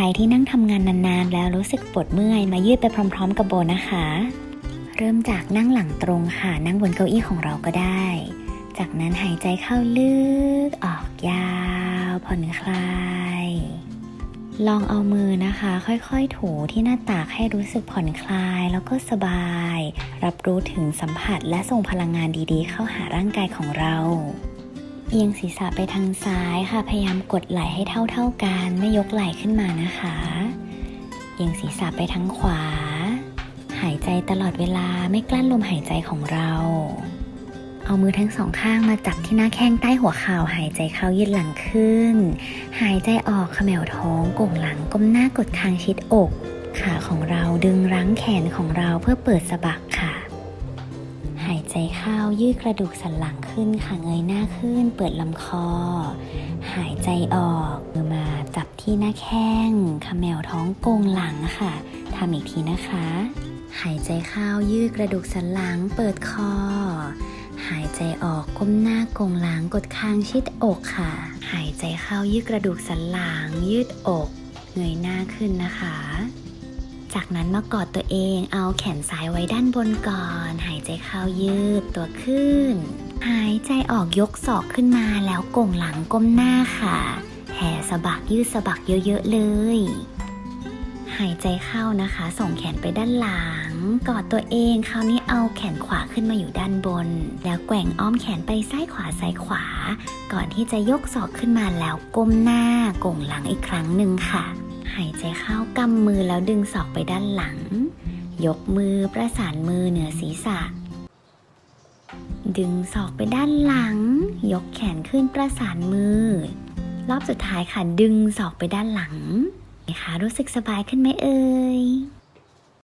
รที่นั่งทำงานนานๆ แล้วรู้สึกปวดเมื่อยมายืดไปพร้อม ๆ กับโบนะคะ เริ่มจากนั่งหลังตรงค่ะ นั่งบนเก้าอี้ของเราก็ได้ จากนั้นหายใจเข้าลึกออกยาวผ่อนคลายลองเอามือนะคะ ค่อยๆ ถูที่หน้าตากให้รู้สึกผ่อนคลายแล้วก็สบาย รับรู้ถึงสัมผัสและส่งพลังงานดีๆ เข้าหาร่างกายของเรา เอียงศีรษะไปทางซ้ายค่ะ พยายามกดไหล่ให้เท่าๆกัน ไม่ยกไหล่ขึ้นมานะคะ เอียงศีรษะไปทางขวา หายใจตลอดเวลาไม่กลั้นลมหายใจของเรา เอามือทั้งสองข้างมาจับที่หน้าแข้งใต้หัวเข่าหายใจเข้ายืดหลังขึ้น หายใจออกเขมวท้องโก่งหลังก้มหน้ากดคางชิดอก ขาของเราดึงรั้งแขนของเราเพื่อเปิดสะบักค่ะ หายใจเข้ายืดกระดูกสันหลังขึ้นค่ะเงยหน้าขึ้น เปิดลำคอ หายใจออกมือมาจับที่หน้าแข้งขมวท้องโก่งหลังค่ะทำอีกทีนะคะ หายใจเข้ายืดกระดูกสันหลังเปิดคอ หายใจออกก้มหน้าโกงหลังกดคางชิดอกค่ะ หายใจเข้ายืดกระดูกสันหลังยืดอก เงยหน้าขึ้นนะคะ จากนั้นมากอดตัวเองเอาแขนซ้ายไว้ด้านบนก่อน หายใจเข้ายืดตัวขึ้น หายใจออกยกศอกขึ้นมาแล้วก่งหลังก้มหน้าค่ะแผ่สะบักยืดสะบักเยอะๆเลย หายใจเข้านะคะ ส่งแขนไปด้านหลัง กอดตัวเองคราวนี้เอาแขนขวาขึ้นมาอยู่ด้านบน แล้วแกว่งอ้อมแขนไปซ้ายขวาซ้ายขวา ก่อนที่จะยกศอกขึ้นมาแล้วก้มหน้าก่งหลังอีกครั้งหนึ่งค่ะ หายใจเข้ากำมือแล้วดึงศอกไปด้านหลัง ยกมือประสานมือเหนือศีรษะ ดึงศอกไปด้านหลัง ยกแขนขึ้นประสานมือ รอบสุดท้ายค่ะดึงศอกไปด้านหลังนะคะรู้สึกสบายขึ้นไหมเอ่ย